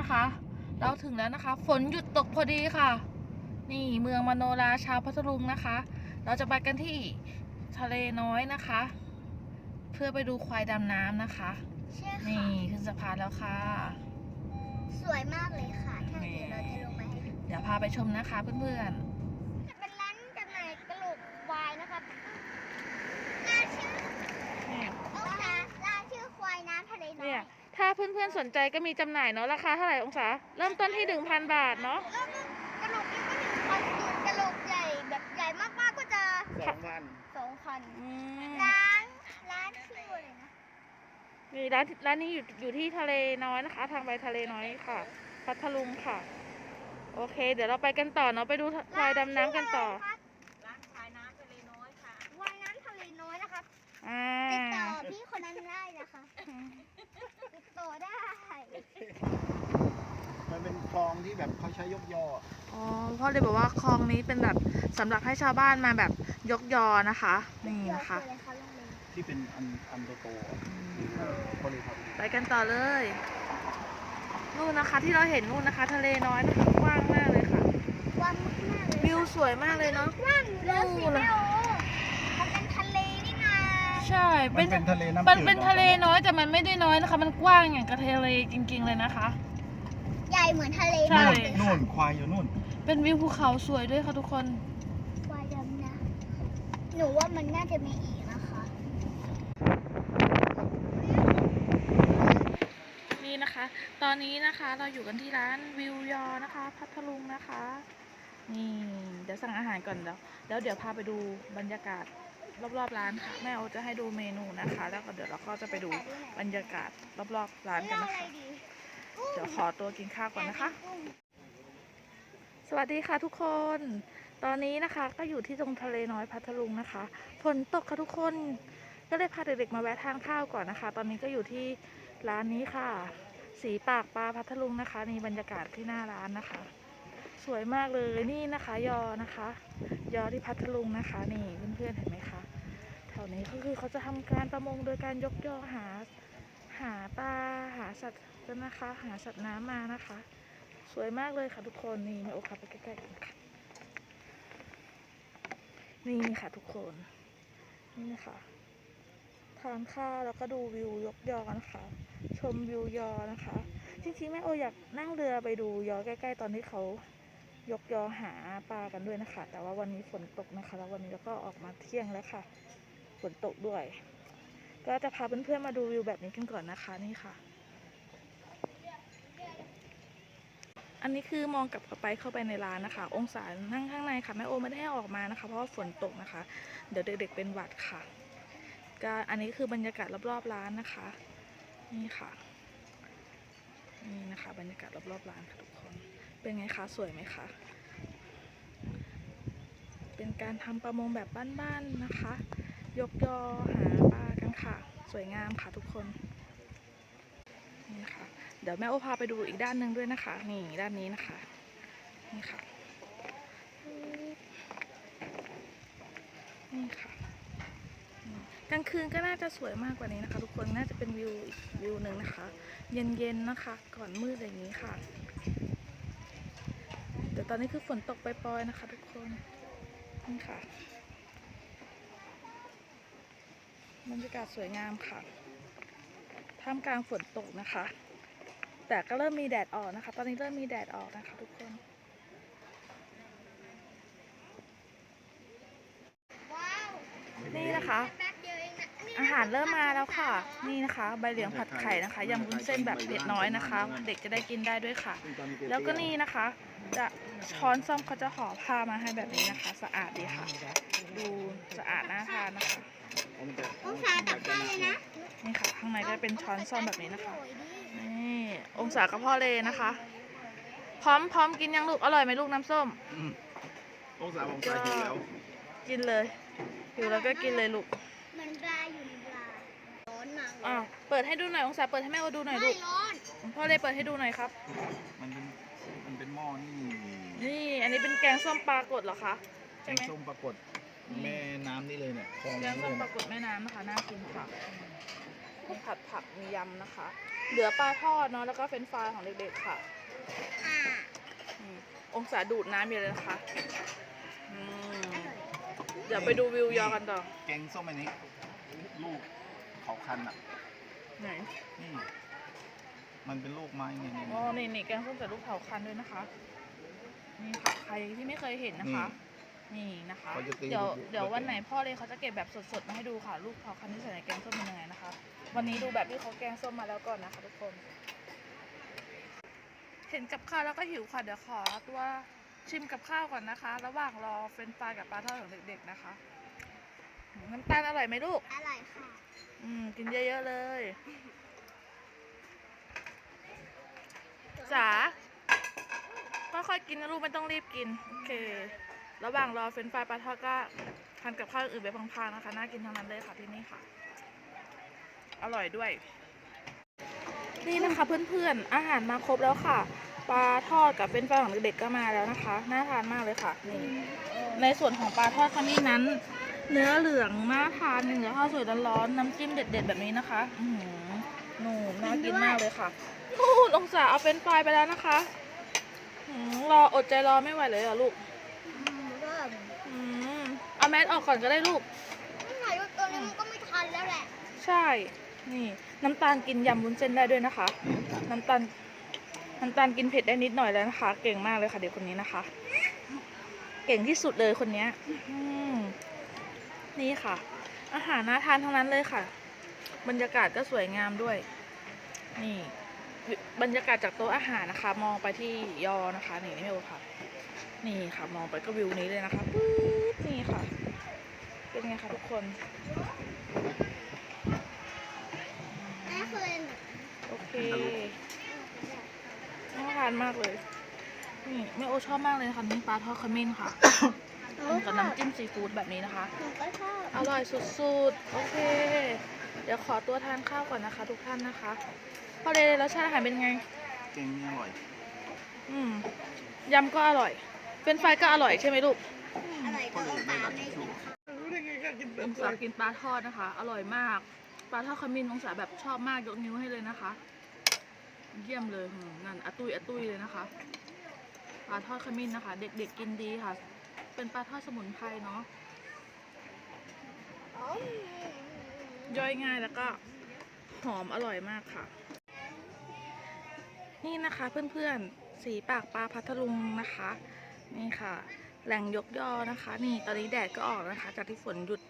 นะคะ เราถึงแล้วนะคะ ฝนหยุดตกพอดีค่ะ นี่เมืองมโนราชาวพัทลุงนะคะ เราจะไปกันที่ทะเลน้อยนะคะ เพื่อไปดูควายดำน้ำนะคะใช่นี่ค่ะขึ้นสะพานแล้วค่ะ สวยมากเลยค่ะ ถ้าเดี๋ยวเราจะลงมาให้ดู เดี๋ยวพาไปชมนะคะเพื่อนเป็นร้านจำหน่ายกระโหลกควายนะครับร้านชื่อ ๆเนี่ย องศาร้านชื่อควายน้ำทะเลน้อย เนี่ย ถ้าเพื่อนๆสนใจก็มีจำหน่ายเนาะราคาเท่าไหร่องศาเริ่มต้นที่1,000บาทเนาะแล้วกระโหลกนี้ก็หนึ่งพันส่วนกระโหลกใหญ่แบบใหญ่มากๆก็จะสองพันสองพันอืมร้านร้านชื่ออะไรนะนี่ร้านร้านนี้อยู่อยู่ที่ทะเลน้อยนะคะ ทางไปทะเลน้อยค่ะ พัทลุงค่ะ โอเค เดี๋ยวเราไปกันต่อเนาะไปดูควายดำน้ำกันต่อร้านควายน้ำทะเลน้อยค่ะควายน้ำทะเลน้อยนะครับอ่าติดต่อพี่คนนั้นได้นะคะติดต่อได้ มันเป็นคล องที่แบบเขาใช้ยกยออ๋อพ่อเลยบอกว่าคลองนี้เป็นแบบสำหรับให้ชาวบ้านมาแบบยกยอนะคะ นี่นะคะเดี๋ยวเจอเลยค่ะลุงเลยที่เป็นอันอันโตๆอะเขาเลยครับไปกันต่อเลย นู่นนะคะที่เราเห็นนู่นนะคะ ทะเลน้อยนะคะกว้างมากเลยค่ะกว้างมากๆเลยวิวสวยมากเลยเนาะกว้างอยู่แล้วสินู่นแม่โอมันเป็นทะเลนี่นาใช่ มัเป็นนเป็นทะเลน้ำมันจืดเป็นทะเลน้อยแต่มันไม่ได้น้อยนะคะ มันกว้างอย่างกับทะเลจริงๆเลยนะคะใหญ่ เหมือนทะเลใช่มากเลยนู่นควายอยู่นู่น เป็นวิวภูเขาสวยด้วยค่ะทุกคน ควายดำนะหนูว่ามันน่าจะมีอีกนะคะ นี่นะคะ ตอนนี้นะคะเราอยู่กันที่ร้านวิวยอนะคะ พัทลุงนะคะ นี่ เดี๋ยวสั่งอาหารก่อนแล้วแล้วเดี๋ยวพาไปดูบรรยากาศรอบๆร้านค่ะ แม่โอจะให้ดูเมนูนะคะ แล้วก็เดี๋ยวเราก็จะไปดูบรรยากาศรอบๆร้านกันเล่านะอะไรคะ ดี เดี๋ยวขอตัวกินข้าวก่อนนะคะ สวัสดีค่ะทุกคน ตอนนี้นะคะก็อยู่ที่ตรงทะเลน้อยพัทลุงนะคะ ฝนตกค่ะทุกคน ก็เลยพาเด็กๆมาแวะทานข้าวก่อนนะคะ ตอนนี้ก็อยู่ที่ร้านนี้ค่ะ สีปากปลาพัทลุงนะคะ นี่บรรยากาศที่หน้าร้านนะคะ สวยมากเลยนี่นะคะ ยอนะคะ ยอที่พัทลุงนะคะ นี่เพื่อนๆเห็นไหมคะแถวนี้ก็คือเขาจะทำการประมงโดยการยกยอหา หาปลาหาสัตว์กันนะคะ หาสัตว์น้ำมานะคะ สวยมากเลยค่ะทุกคนนี่มาโอคับไปใกล้ๆกันค่ะนี่ค่ะทุกคนนี่ค่ะทานข้าวแล้วก็ดูวิวยกยอนะคะ ชมวิวยอนะคะ จริงๆแม่โออยากนั่งเรือไปดูยอใกล้ๆ ตอนที่เขายกยอหาปลากันด้วยนะคะ แต่ว่าวันนี้ฝนตกนะคะ แล้ววันนี้เราก็ออกมาเที่ยงแล้วค่ะ ฝนตกด้วย ก็จะพาเพื่อนๆมาดูวิวแบบนี้กันก่อนนะคะนี่ค่ะ อันนี้คือมองกลับเข้าไปเข้าไปในร้านนะคะ องศานั่งข้างในค่ะแม่โอไม่ได้ให้ออกมานะคะ เพราะว่าฝนตกนะคะ เดี๋ยวเด็กๆเป็นหวัดค่ะก็อันนี้คือบรรยากาศรอบๆร้านนะคะ นี่ค่ะนี่นะคะบรรยากาศรอบๆร้านค่ะทุกคน เป็นไงคะสวยไหมคะเป็นการทำประมงแบบบ้านๆนะคะ ยกยอหาปลากันค่ะ สวยงามค่ะทุกคนนี่ค่ะเดี๋ยวแม่โอพาไปดูอีกด้านหนึ่งด้วยนะคะ นี่ด้านนี้นะคะนี่ค่ะนี่ค่ะกลางคืนก็น่าจะสวยมากกว่านี้นะคะ ทุกคนน่าจะเป็นวิวอีกวิวหนึ่งนะคะ เย็นๆนะคะ ก่อนมืดอย่างนี้ค่ะแต่ตอนนี้คือฝนตกปล่อยๆนะคะ ทุกคนนี่ค่ะ บรรยากาศสวยงามค่ะท่ามกลางฝนตกนะคะ แต่ก็เริ่มมีแดดออกนะคะ ตอนนี้เริ่มมีแดดออกนะคะ ทุกคนว้าวนี่นะคะแป๊บเดียวเองนะนี่อาหารเริ่มมาแล้วค่ะ นี่นะคะใบเหลียงผัดไข่นะคะยำวุ้นเส้นแบบเผ็ดน้อยนะคะ เด็กจะได้กินได้ด้วยค่ะ แล้วก็นี่นะคะ จะช้อนซ่อมเขาจะห่อผ้ามาให้แบบนี้นะคะ สะอาดดีค่ะ ดูสะอาดน่าทานนะคะองศาตักได้เลยนะนี่ค่ะ ข้างในก็เป็นช้อนซ่อมแบบนี้นะคะสวยดีนี่องศากับพ่อเลนะคะ พร้อมพร้อมกินยังลูกอร่อยไหมลูกน้ำส้มอืมองศาองศาหิวแล้ว กินเลยหิวแล้วก็กินเลยลูก เหมือนปลาอยู่ในปลาร้ อนมากเลยอ้าวเปิดให้ดูหน่อยองศาเปิดให้แม่โอดูหน่อยลูไม่กร้อนพ่อเลเปิดให้ดูหน่อยครับ มันเป็นมันเป็นหม้อนี่นี่อันนี้เป็นแกงส้มปลากดเหรอคะแกใช่งไหมส้มปรากฏแม่น้ำนี่เลยเนี่ยคลองแกนี้งเลส้มยปเนี่ลายกดแม่น้ำนะคะน่ากินค่ะมีผัดผักมียำนะคะ เหลือปลาทอดเนาะแล้วก็เฟรนช์ฟรายของเด็กๆค่ะ อ่าอืมองศาดูดน้ำอยู่เลยนะคะอืมอร่อยเดี๋ยวไปดูวิวยอกันต่อ แกงส้มอันนี้ ลูก เขาคันอะไหนนี่มันเป็นลูกไม้เนี่ยเนี่ยอ๋อนี่นี่แกงส้มใส่ลูกเผาคันด้วยนะคะนี่ค่ะใครที่ไม่เคยเห็นนะคะ นี่นะคะเขาจะตีเดี๋ยวลูกเดี๋ยววันไหนพ่อเลยเขาจะเก็บแบบสดๆมาให้ดูค่ะ ลูกเผาคันที่ใส่ในแกงส้มเป็นยังไงนะคะ วันนี้ดูแบบที่เขาแกงส้มมาแล้วก่อนนะคะทุกคน เห็นกับข้าวแล้วก็หิวค่ะเดี๋ยวขอตัวชิมกับข้าวก่อนนะคะ ระหว่างรอเฟรนช์ฟรายกับปลาทอดของเด็กๆนะคะ น้ำตาลอร่อยไหมลูก อร่อยค่ะ อืม กินเยอะๆเลย จ๋า ค่อยๆกินนะลูกไม่ต้องรีบกิน โอเค ระหว่างรอเฟรนช์ฟรายปลาทอดก็ทานกับข้าวอื่นไปพลางๆนะคะ น่ากินทั้งนั้นเลยค่ะที่นี่ค่ะ อร่อยด้วย นี่นะคะเพื่อนๆ อาหารมาครบแล้วค่ะ ปลาทอดกับเฟรนช์ฟรายของเด็กๆก็มาแล้วนะคะ น่าทานมากเลยค่ะนี่ในส่วนของปลาทอดขมิ้นนั้น เนื้อเหลืองน่าทานเนื้อข้าวสวยร้อนๆน้ำจิ้มเด็ด ๆ แบบนี้นะคะ อือหือหนูน่ากินมากเลยค่ะนู่นองศาเอาเฟรนช์ฟรายไปแล้วนะคะอืมรออดใจรอไม่ไหวเลยเหรอลูกอืมเริ่มอืมเอาแมสออกก่อนก็ได้ลูกไม่ไหวว่าตัวนี้มันก็ไม่ทันแล้วแหละ ใช่ นี่น้ำตาลกินยำวุ้นเส้นได้ด้วยนะคะ น้ำตาลน้ำตาลกินเผ็ดได้นิดหน่อยแล้วนะคะ เก่งมากเลยค่ะเด็กคนนี้นะคะ เก่งที่สุดเลยคนเนี้ยอืม นี่ค่ะ อาหารน่าทานทั้งนั้นเลยค่ะ บรรยากาศก็สวยงามด้วย นี่วิบรรยากาศจากโต๊ะอาหารนะคะ มองไปที่ยอนะคะ นี่นี่ไม่โอค่ะ นี่ค่ะ มองไปก็วิวนี้เลยนะคะปุ๊บนี่ค่ะ เป็นไงคะทุกคนแม่เคยโอเคน่าทานมากเลย นี่แม่โอชอบมากเลยนะคะนี่ปลาทอดขมิ้นค่ะ กับน้ำจิ้มซีฟู้ดแบบนี้นะคะ หนูก็ชอบอร่อยสุดๆ โอเค เดี๋ยวขอตัวทานข้าวก่อนนะคะ ทุกท่านนะคะพอเลยรสชาติอาหารเป็นไงแกงนี่อร่อย อืมยำก็อร่อย เป็นไฟรายก็อร่อยใช่ไหมลูกอร่อยก็เอาตามได้รู้ได้ไงก็กินเป็องศากินปลาทอดนะคะ อร่อยมาก ปลาทอดขมิ้นองศาแบบชอบมากยกนิ้วให้เลยนะคะ เยี่ยมเลยอืมนั่นอาตุยอาตุยเลยนะคะ ปลาทอดขมิ้นนะคะ เด็กๆกินดีค่ะ เป็นปลาทอดสมุนไพรเนาะย่อยง่ายแล้วก็หอมอร่อยมากค่ะ นี่นะคะเพื่อนๆ สีปากปลาพัทลุงนะคะ นี่ค่ะ แหล่งยกยอนะคะ นี่ตอนนี้แดดก็ออกนะคะ จากที่ฝนหยุด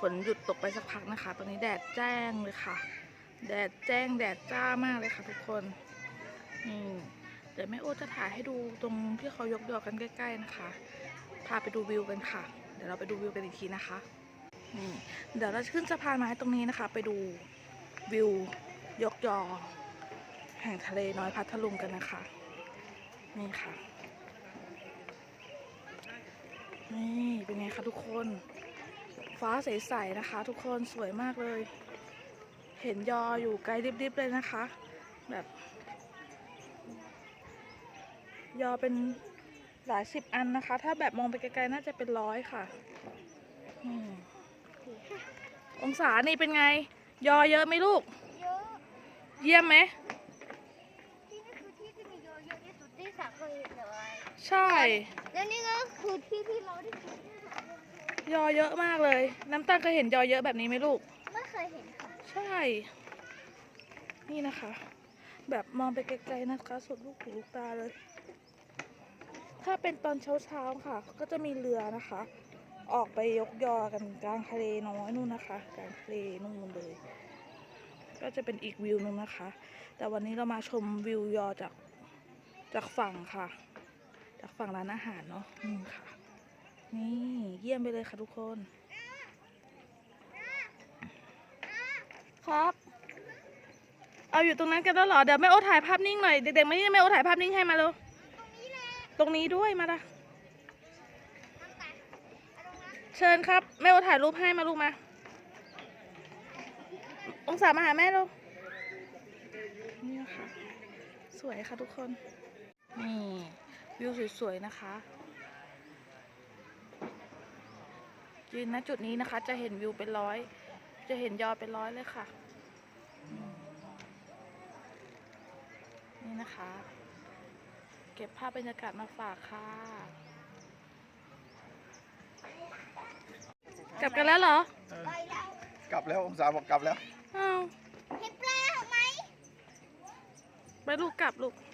ฝนหยุดตกไปสักพักนะคะ ตอนนี้แดดแจ้งเลยค่ะ แดดแจ้งแดดจ้ามากเลยค่ะ ทุกคนนี่เดี๋ยวแม่โอจะถ่ายให้ดูตรงที่เขายกยอกันใกล้ ๆนะคะ พาไปดูวิวกันค่ะ เดี๋ยวเราไปดูวิวกันอีกทีนะคะนี่เดี๋ยวเราขึ้นสะพานไม้ตรงนี้นะคะ ไปดูวิวยกยอ แห่งทะเลน้อยพัทลุงกันนะคะ นี่ค่ะ นี่เป็นไงคะทุกคน ฟ้าใสๆนะคะ ทุกคนสวยมากเลย เห็นยออยู่ไกลริบๆเลยนะคะ แบบ ยอเป็น หลายสิบอันนะคะ ถ้าแบบมองไปไกลๆน่าจะเป็นร้อยค่ะอืมองศานี่เป็นไง ยอเยอะไหมลูก เยอะ เยี่ยมไหมที่นี่คือที่ที่มีเยอะเยอะที่สุดที่สาเคยเห็นเลยใช่ แล้วนี่ก็คือที่ที่เราได้กินที่สาเคยยอเยอะมากเลย น้ำตาลเคยเห็นยอเยอะแบบนี้ไหมลูก ไม่เคยเห็นค่ะ ใช่ นี่นะคะ แบบมองไปไกลๆนะคะสุดลูกหูลูกตาเลย ถ้าเป็นตอนเช้าๆค่ะ ก็จะมีเรือนะคะ ออกไปยกยอกันกลางทะเลน้อยนู่นนะคะกลางทะเลนู่นเลย ก็จะเป็นอีกวิวนึงนะคะ แต่วันนี้เรามาชมวิวยอจากจากฝั่งค่ะ จากฝั่งร้านอาหารเนาะนี่ค่ะ นี่เยี่ยมไปเลยค่ะทุกคน ครับ เอาอยู่ตรงนั้นกันแล้วเหรอเดี๋ยวแม่โอถ่ายภาพนิ่งหน่อยเด็กๆไมานี่แม่โอถ่ายภาพนิ่งให้มาเร็ว ตรงนี้ด้วยมาละเชิญครับ แม่โอถ่ายรูปให้มาลูกมา องศามาหาแม่ลูกนี่นะคะสวยค่ะทุกคน นี่วิวสวยๆนะคะยืนณจุดนี้นะคะ จะเห็นวิวเป็นร้อย จะเห็นยอเป็นร้อยเลยค่ะ นี่นะคะ เก็บภาพบรรยากาศมาฝากค่ะ กลับกันแล้วเหรอไปแล้วกลับแล้วองศาบอกกลับแล้วอ้าวเห็นปลาไหมไปลูกกลับลูกเ